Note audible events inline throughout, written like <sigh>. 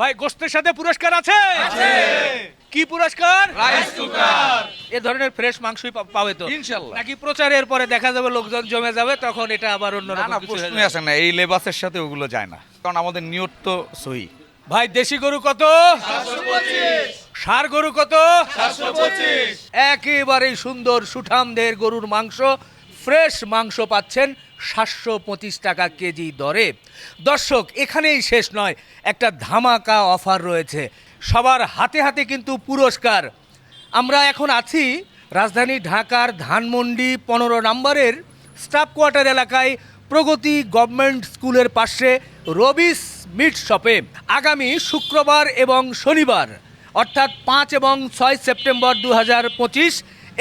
ভাই গোস্তের সাথে পুরস্কার আছে? কি পুরস্কার? Rice cooker. এ ধরনের ফ্রেশ মাংসই পাবে তো। ইনশাল্লাহ। নাকি প্রচারের পরে দেখা যাবে লোকজন জমে যাবে তখন এটা আবার অন্য না না প্রশ্নই আসে না এই লেবাসের সাথে ওগুলো যায় না কারণ আমাদের নিয়ত তো সহি। ভাই দেশি গরু কত? সার গরু কত? একেবারেই সুন্দর সুঠামদের গরুর মাংস। ফ্রেশ মাংস পাচ্ছেন সাতশো পঁচিশ টাকা কেজি দরে। দর্শক, এখানেই শেষ নয়, একটা ধামাকা অফার রয়েছে। সবার হাতে হাতে কিন্তু পুরস্কার। আমরা এখন আছি রাজধানী ঢাকার ধানমন্ডি পনেরো নম্বরের স্টাফ কোয়ার্টার এলাকায় প্রগতি গভর্নমেন্ট স্কুলের পাশে রবিস মিট শপে। আগামী শুক্রবার এবং শনিবার, অর্থাৎ পাঁচ এবং ছয় সেপ্টেম্বর দু হাজার পঁচিশ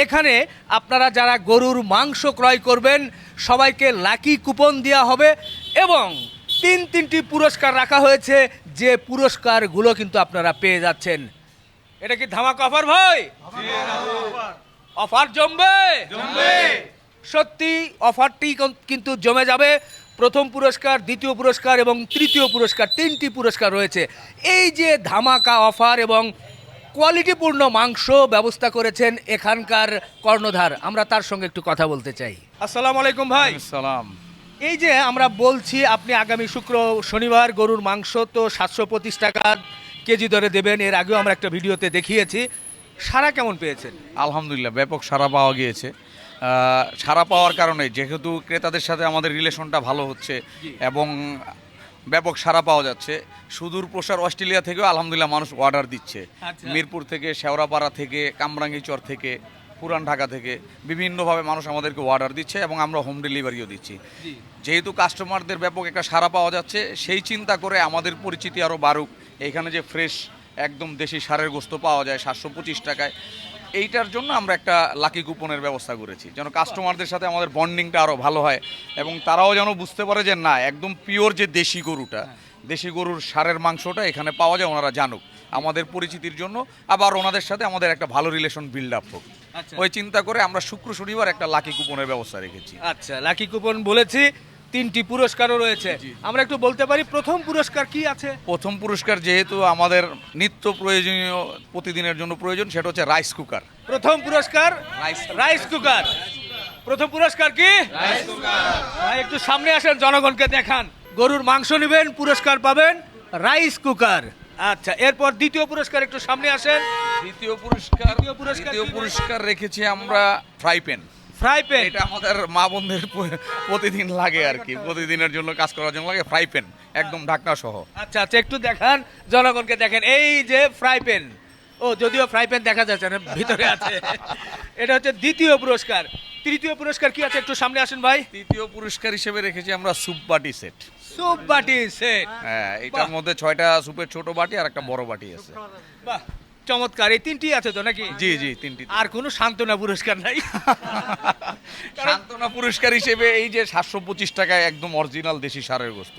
এখানে আপনারা যারা গরুর মাংস ক্রয় করবেন সবাইকে লাকি কুপন দেওয়া হবে এবং তিন তিনটি পুরস্কার রাখা হয়েছে। যে পুরস্কারগুলো কিন্তু আপনারা পেয়ে যাচ্ছেন। এটা কি ধামাকা অফার ভাই? অফার জমবে? সত্যি অফারটি কিন্তু জমে যাবে। প্রথম পুরস্কার দ্বিতীয় পুরস্কার এবং তৃতীয় পুরস্কার তিনটি পুরস্কার রয়েছে। এই যে ধামাকা অফার এবং কোয়ালিটিপূর্ণ মাংস ব্যবস্থা করেছেন এখানকার কর্ণধার। আমরা তার সঙ্গে একটু কথা বলতে চাই। আসসালামু আলাইকুম ভাই। সালাম। এই যে আমরা বলছি আপনি আগামী শুক্র শনিবার গরুর মাংস তো সাতশো পঁচিশ টাকা কেজি দরে দেবেন। এর আগেও আমরা একটা ভিডিওতে দেখিয়েছি। সারা কেমন পেয়েছেন? আলহামদুলিল্লাহ ব্যাপক সারা পাওয়া গিয়েছে। সারা পাওয়ার কারণে যেহেতু ক্রেতাদের সাথে আমাদের রিলেশনটা ভালো হচ্ছে এবং ব্যাপক সারা পাওয়া যাচ্ছে। সুদূর প্রসার অস্ট্রেলিয়া থেকেও আলহামদুলিল্লাহ মানুষ অর্ডার দিচ্ছে। আচ্ছা। মিরপুর থেকে শেওড়াপাড়া থেকে কামরাঙ্গিচর থেকে পুরান ঢাকা থেকে বিভিন্নভাবে মানুষ আমাদেরকে অর্ডার দিচ্ছে এবং আমরা হোম ডেলিভারিও দিচ্ছি। যেহেতু কাস্টমারদের ব্যাপক একটা সারা পাওয়া যাচ্ছে সেই চিন্তা করে আমাদের পরিচিতি আরও বাড়ুক। এখানে যে ফ্রেশ একদম দেশি সারের গোস্ত পাওয়া যায় সাতশো পঁচিশ টাকায়। এইটার জন্য আমরা একটা লাকি কুপনের ব্যবস্থা করেছি। যেন কাস্টমারদের সাথে আমাদের বন্ডিংটা আরও ভালো হয় এবং তারাও যেন বুঝতে পারে যে না একদম পিওর যে দেশি গরুটা দেশি গরুর সারের মাংসটা এখানে পাওয়া যায় ওনারা জানুক। আমাদের পরিচিতির জন্য আবার ওনাদের সাথে আমাদের একটা ভালো রিলেশন বিল্ড আপ হোক। আচ্ছা। ওই চিন্তা করে আমরা শুক্র শনিবার একটা লাকি কুপনের ব্যবস্থা রেখেছি। আচ্ছা লাকি কুপন বলেছি। তিনটি পুরস্কারও রয়েছে। আমরা একটু বলতে পারি প্রথম পুরস্কার কি আছে? প্রথম পুরস্কার যেহেতু আমাদের নিত্য প্রয়োজনীয় প্রতিদিনের জন্য প্রয়োজন সেটা হচ্ছে রাইস কুকার। প্রথম পুরস্কার রাইস কুকার। প্রথম পুরস্কার কি? একটু সামনে আসেন জনগণকে দেখান। গরুর মাংস নেবেন পুরস্কার পাবেন রাইস কুকার। আচ্ছা এরপর দ্বিতীয় পুরস্কার একটু সামনে আসেন। দ্বিতীয় পুরস্কার দ্বিতীয় পুরস্কার পুরস্কার রেখেছি আমরা ফ্রাই প্যান। Fry pan? এটা আমাদের মা বোনদের প্রতিদিন লাগে আর কি। প্রতিদিনের জন্য কাজ করার জন্য লাগে ফ্রাই প্যান একদম ঢাকনা সহ। আচ্ছা আচ্ছা একটু দেখান জনগণকে দেখেন। এই যে ফ্রাই প্যান ও যদিও ফ্রাই প্যান দেখা যাচ্ছে না ভিতরে আছে। এটা হচ্ছে দ্বিতীয় পুরস্কার। তৃতীয় পুরস্কার কি আছে একটু সামনে আসেন ভাই? তৃতীয় পুরস্কার হিসেবে রেখেছি আমরা স্যুপ বাটি সেট সুপ বাটি সেট হ্যাঁ এটার মধ্যে ছয়টা স্যুপের ছোট বাটি আর একটা বড় বাটি আছে। বাহ। চমৎকার। এই তিনটি আছে তো নাকি? জি জি তিনটি আর কোনো সান্ত্বনা পুরস্কার নাই? সান্ত্বনা পুরস্কার হিসেবে এই যে সাতশো পঁচিশ টাকায় একদম অরিজিনাল দেশি সারের গোস্ত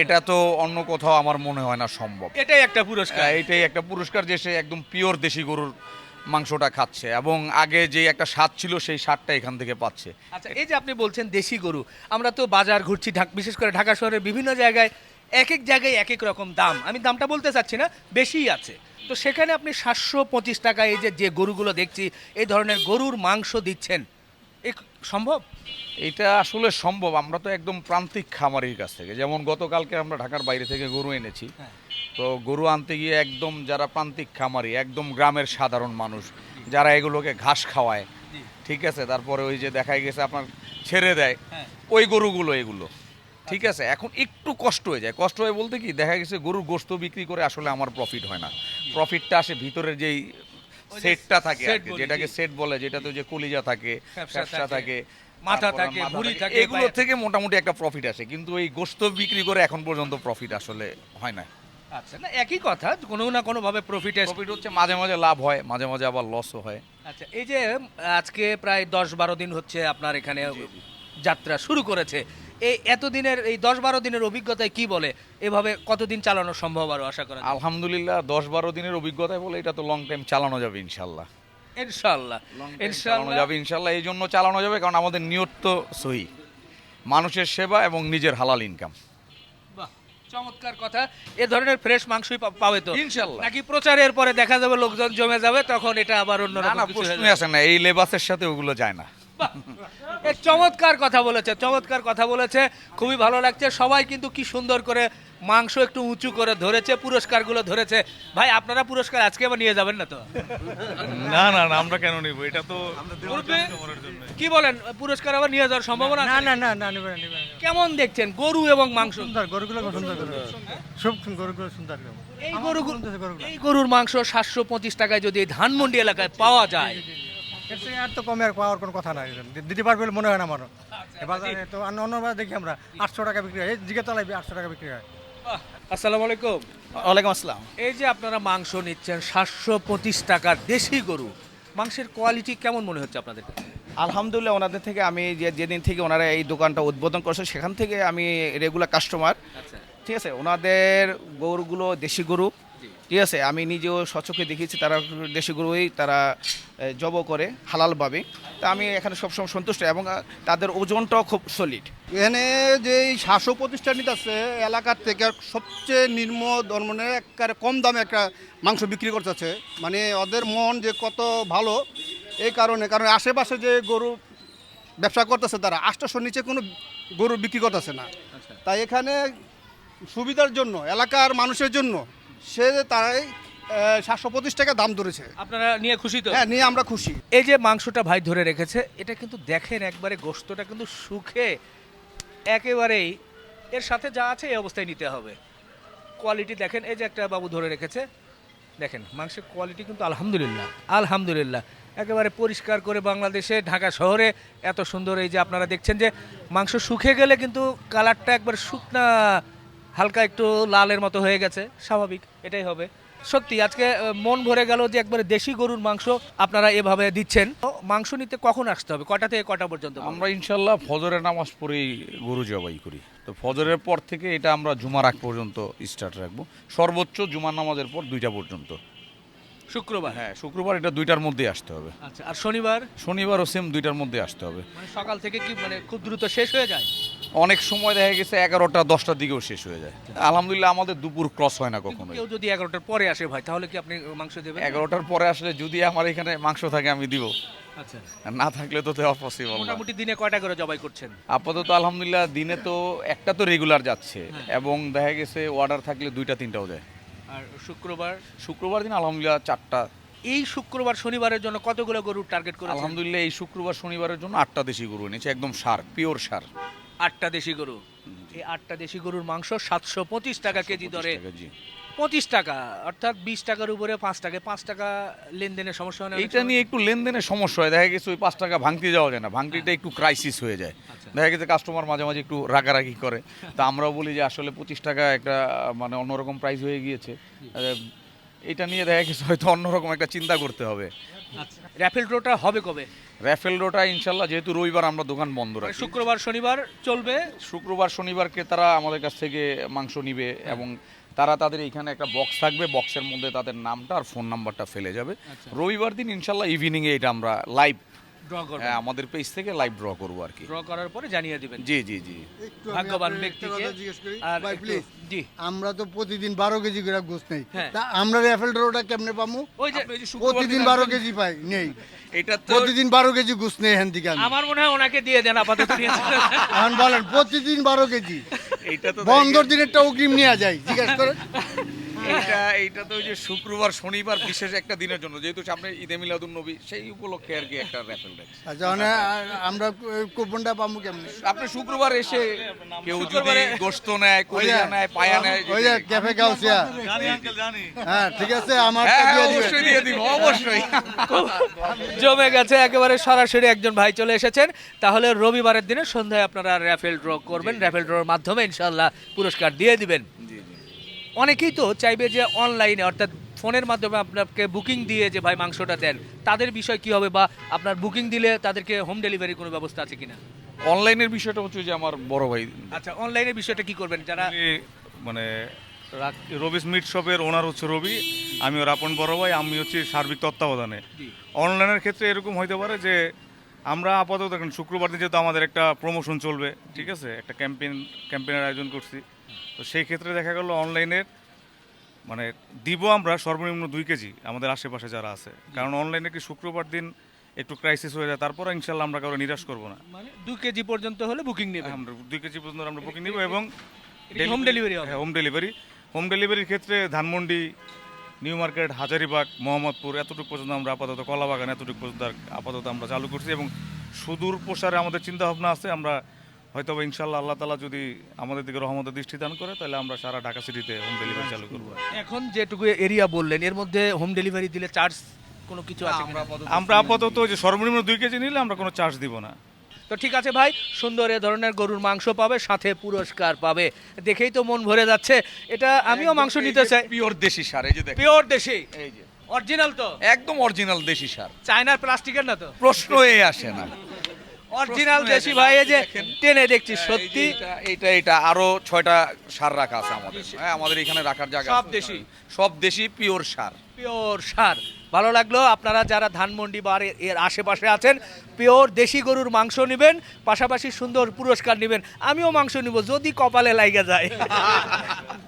এটা তো অন্য কোথাও আমার মনে হয় না সম্ভব। এটাই একটা পুরস্কার। এটাই একটা পুরস্কার যে সে একদম পিওর দেশি গরুর মাংসটা খাচ্ছে এবং আগে যে একটা স্বাদ ছিল সেই স্বাদটা এখান থেকে পাচ্ছে। আচ্ছা এই যে আপনি বলছেন দেশি গরু আমরা তো বাজার ঘুরছি ঢাক বিশেষ করে ঢাকা শহরের বিভিন্ন জায়গায় এক এক জায়গায় এক এক রকম দাম। আমি দামটা বলতে চাচ্ছি না বেশিই আছে। তো সেখানে আপনি সাতশো পঁচিশ টাকা এই যে যে গরুগুলো দেখছি এই ধরনের গরুর মাংস দিচ্ছেন। এ সম্ভব? এটা আসলে সম্ভব। আমরা তো একদম প্রান্তিক খামারির কাছ থেকে। যেমন গতকালকে আমরা ঢাকার বাইরে থেকে গরু এনেছি। হ্যাঁ। তো গরু আনতে গিয়ে একদম যারা প্রান্তিক খামারি একদম গ্রামের সাধারণ মানুষ যারা এগুলোকে ঘাস খাওয়ায় ঠিক আছে? তারপরে ওই যে দেখা গেছে আপনার ছেড়ে দেয় হ্যাঁ। ওই গরুগুলো এগুলো। ঠিক আছে? এখন একটু কষ্ট হয়ে যায়। কষ্ট হয় বলতে কি দেখা গেছে গরুর গোস্ত বিক্রি করে আসলে আমার প্রফিট হয় না। প্রফিটটা আসে ভিতরের যেই সেটটা থাকে যেটাকে সেট বলে যেটাতে যে কলিজা থাকে ফ্যাপসা ফ্যাপসা থাকে, মাথা থাকে, ভুঁড়ি থাকে, এগুলো থেকে মোটামুটি একটা প্রফিট আসে। কিন্তু এই গোস্ত বিক্রি করে এখন পর্যন্ত প্রফিট আসলে হয় না আচ্ছা না একই কথা কোনো না কোনো ভাবে প্রফিট প্রফিট হচ্ছে মাঝে মাঝে লাভ হয় মাঝে মাঝে আবার লসও হয়। আচ্ছা এই যে আজকে প্রায় দশ বারো দিন হচ্ছে আপনার এখানে যাত্রা শুরু করেছে। এই এতদিনের এই দশ বারো দিনের অভিজ্ঞতায় কি বলে? এভাবে কতদিন চালানো সম্ভব আরও আশা করা আলহামদুলিল্লাহ দশ বারো দিনের অভিজ্ঞতায় বলে এটা তো লং টাইম চালানো যাবে ইনশাল্লাহ ইনশাল্লাহ ইনশাল্লাহ যাবে ইনশাল্লাহ এই জন্য চালানো যাবে কারণ আমাদের নিয়ত তো সহি। মানুষের সেবা এবং নিজের হালাল ইনকাম বাহ, চমৎকার কথা। এ ধরনের ফ্রেশ মাংসই পাবে তো? ইনশাল্লাহ। নাকি প্রচারের পরে দেখা যাবে লোকজন জমে যাবে তখন এটা আবার অন্য না প্রশ্নই আসে না এই লেবাসের সাথে ওগুলো যায় না। চমৎকার কথা বলেছে চমৎকার কথা বলেছে। খুবই ভালো লাগছে। সবাই কিন্তু কি সুন্দর করে মাংস একটু উঁচু করে ধরেছে পুরস্কারগুলো ধরেছে। ভাই আপনারা পুরস্কার আজকে আবার নিয়ে যাবেন না তো? না না না আমরা কেন নিব? এটা তো কি বলেন? পুরস্কার আবার নিয়ে যাওয়ার সম্ভাবনা না না না না নেবে না, নেবে না। কেমন দেখছেন? গরু এবং মাংস? সুন্দর গরুগুলো সুন্দর গরু সব গরুগুলো সুন্দর এই গরুগুলো। এই গরুর মাংস সাতশো পঁচিশ টাকায় যদি ধানমন্ডি এলাকায় পাওয়া যায় এর থেকে আর তো কমে আর পাওয়ার কোনো কথা নাই। দি- দিতে পারবে মনে হয় না এ বাজারে তো অন্য দেখি আমরা আটশো টাকা বিক্রি হয়। এই দিকে তলায় আটশো টাকা বিক্রি হয়। বাহ! আসসালামু আলাইকুম। ওয়ালাইকুম আসসালাম। এই যে আপনারা মাংস নিচ্ছেন সাতশো পঁচিশ টাকার দেশি গরু মাংসের কোয়ালিটি কেমন মনে হচ্ছে আপনাদের? আলহামদুলিল্লাহ ওনাদের থেকে আমি যে যেদিন থেকে ওনারা এই দোকানটা উদ্বোধন করছে সেখান থেকে আমি রেগুলার কাস্টমার আচ্ছা। ঠিক আছে ওনাদের গরুগুলো দেশি গরু ঠিক আছে আমি নিজেও সচক্ষে দেখেছি তারা দেশি গরুই তারা জব করে হালালভাবে তা আমি এখানে সবসময় সন্তুষ্ট এবং তাদের ওজনটাও খুব সলিড এখানে যে শাসক প্রতিষ্ঠানিত আছে এলাকার থেকে সবচেয়ে নিম্ন ধর্মনের একটা কম দামে একটা মাংস বিক্রি করতেছে মানে ওদের মন যে কত ভালো এই কারণে কারণ আশেপাশে যে গরু ব্যবসা করতেছে তারা আটশোশোর নিচে কোনো গরু বিক্রি করতেছে না। তাই এখানে সুবিধার জন্য এলাকার মানুষের জন্য সে তারাই সাতশো পঁচিশ টাকা দাম ধরেছে। আপনারা নিয়ে খুশি তো? হ্যাঁ নিয়ে আমরা খুশি। এই যে মাংসটা ভাই ধরে রেখেছে এটা কিন্তু দেখেন একবারে গোস্তটা কিন্তু সুখে একেবারেই। এর সাথে যা আছে এই অবস্থায় নিতে হবে। কোয়ালিটি দেখেন এই যে একটা বাবু ধরে রেখেছে। দেখেন মাংসের কোয়ালিটি কিন্তু আলহামদুলিল্লাহ আলহামদুলিল্লাহ। একেবারে পরিষ্কার করে বাংলাদেশে ঢাকা শহরে এত সুন্দর। এই যে আপনারা দেখছেন যে মাংস শুকে গেলে কিন্তু কালারটা একবার শুকনা হালকা একটু লালের মতো হয়ে গেছে স্বাভাবিক এটাই হবে। সত্যি আজকে মন ভরে গেল যে একবারে দেশি গরুর মাংস আপনারা এভাবে দিচ্ছেন। মাংস নিতে কখন আসতে হবে? কটা থেকে কটা পর্যন্ত আমরা ইনশাল্লাহ ফজরের নামাজ পড়েই গরু জবাই করি। তো ফজরের পর থেকে এটা আমরা জুমার আগ পর্যন্ত স্টার্ট রাখব। সর্বোচ্চ জুমার নামাজের পর দুইটা পর্যন্ত। শুক্রবার? হ্যাঁ শুক্রবার এটা দুইটার মধ্যে আসতে হবে। আচ্ছা আর শনিবার? শনিবারও সেম দুইটার মধ্যে আসতে হবে। মানে সকাল থেকে কি মানে খুব দ্রুত শেষ হয়ে যায়? অনেক সময় দেখা গেছে এগারোটা দশটার দিকেও শেষ হয়ে যায়। আলহামদুলিল্লাহ আমাদের দুপুর ক্রস হয় না কখনো কেউ যদি এগারোটার পরে আসে ভাই তাহলে কি আপনি মাংস দেবেন? এগারোটার পরে আসলে যদি আমার এখানে মাংস থাকে আমি দিব। আচ্ছা। আর না থাকলে তো দেওয়া পসিবল মোটামুটি দিনে কয়টা করে জবাই করছেন? আপাতত আলহামদুলিল্লাহ দিনে তো একটা তো রেগুলার যাচ্ছে এবং দেখা গেছে অর্ডার থাকলে দুইটা তিনটাও যায় আর শুক্রবার? শুক্রবার দিন আলহামদুলিল্লাহ চারটা। এই শুক্রবার শনিবারের জন্য কতগুলো গরুর টার্গেট করে আলহামদুলিল্লাহ এই শুক্রবার শনিবারের জন্য আটটা দেশি গরু এনেছে একদম সার পিওর সার আটটা দেশি গরু। এই আটটা দেশি গরুর মাংস সাতশো পঁচিশ টাকা কেজি দরে। পঁচিশ টাকা অর্থাৎ বিশ টাকার উপরে পাঁচ টাকা। পাঁচ টাকা লেনদেনের সমস্যা হয় এইটা নিয়ে একটু লেনদেনের সমস্যা হয়। দেখা গেছে ওই পাঁচ টাকা ভাঙতে যাওয়া যায় না। ভাঙতিটা একটু ক্রাইসিস হয়ে যায়। দেখা গেছে কাস্টমার মাঝে মাঝে একটু রাগারাগি করে। তা আমরাও বলি যে আসলে পঁচিশ টাকা একটা মানে অন্যরকম প্রাইস হয়ে গিয়েছে। এটা নিয়ে দেখা গেছে হয়তো অন্যরকম একটা চিন্তা করতে হবে। আচ্ছা র্যাফেল ড্রোটা হবে কবে? র্যাফেল রোটা ইনশাল্লাহ যেহেতু রবিবার আমরা দোকান বন্ধ মানে রাখি শুক্রবার শনিবার চলবে? শুক্রবার শনিবার ক্রেতারা আমাদের কাছ থেকে মাংস নিবে এবং তারা তাদের এখানে একটা বক্স থাকবে বক্সের মধ্যে তাদের নামটা আর ফোন নাম্বারটা ফেলে যাবে। রবিবার দিন ইনশাল্লাহ ইভিনিংয়ে এটা আমরা লাইভ ড্র করবে আমাদের পেজ থেকে লাইভ ড্র করব আর কি। ড্র করার পরে জানিয়ে দিবেন। জি জি জি। একটু আমি ভাগ্যবান আপনার একটা ব্যক্তিকে কথা জিজ্ঞেস করি। আর ভাই, একটু- please, জি। আমরা তো প্রতিদিন বারো কেজি করে গোস নেই। হ্যাঁ। তা আমরা রেফেল ড্রোটা কেমনে পামু ওই যে প্রতিদিন বারো কেজি পাই নেই। এটা তো প্রতিদিন বারো কেজি গোস নেই হ্যান থেকে আমি। আমার মনে হয় ওনাকে দিয়ে দেন আপাতত নিয়ে <laughs> চলে যান। এখন বলেন প্রতিদিন বারো কেজি। এইটা তো বন্ধর দিনেরটা অগ্রিম নেওয়া যায় জিজ্ঞাসা করে এইটা এইটা তো ওই যে শুক্রবার শনিবার বিশেষ একটা দিনের জন্য যেহেতু সামনে ঈদে মিলাদুন নবী সেই উপলক্ষে আর কি একটা র্যাফেল দেখছি আচ্ছা মানে আমরা কুপনটা পাবো কেমনে? আপনি শুক্রবার এসে কেউ যদি গোস্ত নেয় কলিজা নেয় পায়া নেয় ওই যে ক্যাফে গাউসিয়া জানি আঙ্কেল জানি। হ্যাঁ ঠিক আছে আমার হ্যাঁ হ্যাঁ, অবশ্যই দিয়ে দিব অবশ্যই। জমে গেছে একেবারে সরাসরি একজন ভাই চলে এসেছেন। তাহলে রবিবারের দিনে সন্ধ্যায় আপনারা র্যাফেল ড্র করবেন। র্যাফেল ড্রর মাধ্যমে ইনশাল্লাহ পুরস্কার দিয়ে দিবেন। অনেকেই তো চাইবে যে অনলাইনে অর্থাৎ ফোনের মাধ্যমে আপনাকে বুকিং দিয়ে যে ভাই মাংসটা দেন তাদের বিষয় কি হবে বা আপনার বুকিং দিলে তাদেরকে হোম ডেলিভারি কোনো ব্যবস্থা আছে কিনা? অনলাইনের বিষয়টা হচ্ছে যে আমার বড় ভাই। আচ্ছা অনলাইনের বিষয়টা কি করবেন? যারা মানে রবিস মিট শপের ওনার হচ্ছে রবি আমি ওর আপন বড় ভাই আমি হচ্ছে সার্বিক তত্ত্বাবধানে। অনলাইনের ক্ষেত্রে এরকম হইতে পারে যে আমরা আপাতত এখন শুক্রবার দিন যেহেতু আমাদের একটা প্রমোশন চলবে ঠিক আছে? একটা ক্যাম্পেইন ক্যাম্পেইনের আয়োজন করছি। তো সেই ক্ষেত্রে দেখা গেল অনলাইনের মানে দিব আমরা সর্বনিম্ন দুই কেজি আমাদের আশেপাশে যারা আছে। কারণ অনলাইনে কি শুক্রবার দিন একটু ক্রাইসিস হয়ে যায় তারপর ইনশাল্লাহ আমরা কারও নিরাশ করব না। মানে দু কেজি পর্যন্ত হলে বুকিং নেবেন আমরা দুই কেজি পর্যন্ত আমরা বুকিং নিব এবং home delivery home delivery home ডেলিভারির ক্ষেত্রে ধানমন্ডি নিউ মার্কেট হাজারিবাগ মোহাম্মদপুর এতটুকু পর্যন্ত আমরা আপাতত কলাবাগান এতটুকু পর্যন্ত আপাতত আমরা চালু করছি এবং সুদূর প্রসারে আমাদের চিন্তা ভাবনা আছে। আমরা হয়তো ইনশাল্লাহ আল্লাহ তালা যদি আমাদের দিকে রহমতের দৃষ্টি দান করে তাহলে আমরা সারা ঢাকা সিটিতে হোম ডেলিভারি চালু করব। এখন যেটুকু এরিয়া বললেন এর মধ্যে হোম ডেলিভারি দিলে চার্জ কোনো কিছু আছে আমরা আপাতত যে সর্বনিম্ন দুই কেজি নিলে আমরা কোনো চার্জ দিব না। তো ঠিক আছে ভাই সুন্দর এ ধরনের গরুর মাংস পাবে সাথে পুরস্কার পাবে। দেখেই তো মন ভরে যাচ্ছে। এটা আমিও মাংস নিতে চাই। পিওর দেশি সার এই যে দেখেন। পিওর দেশি? এই যে। অরিজিনাল তো? একদম অরিজিনাল দেশি সার। চায়নার প্লাস্টিকের না তো? প্রশ্নই আসে না। অরিজিনাল দেশি ভাই এই যে। টেনে দেখছি সত্যি। এটা- এইটা এটা আরও ছয়টা সার রাখা আছে আমাদের। হ্যাঁ আমাদের এখানে রাখার জায়গা সব আছে। দেশি? সব দেশি পিওর সার। পিওর সার। ভালো লাগল। আপনারা যারা ধানমন্ডি বা এর- আশেপাশে আছেন, পিওর দেশি গরুর মাংস নেবেন, পাশাপাশি সুন্দর পুরস্কার নেবেন। আমিও মাংস নিব, যদি কপালে লাইগা যায়। <laughs>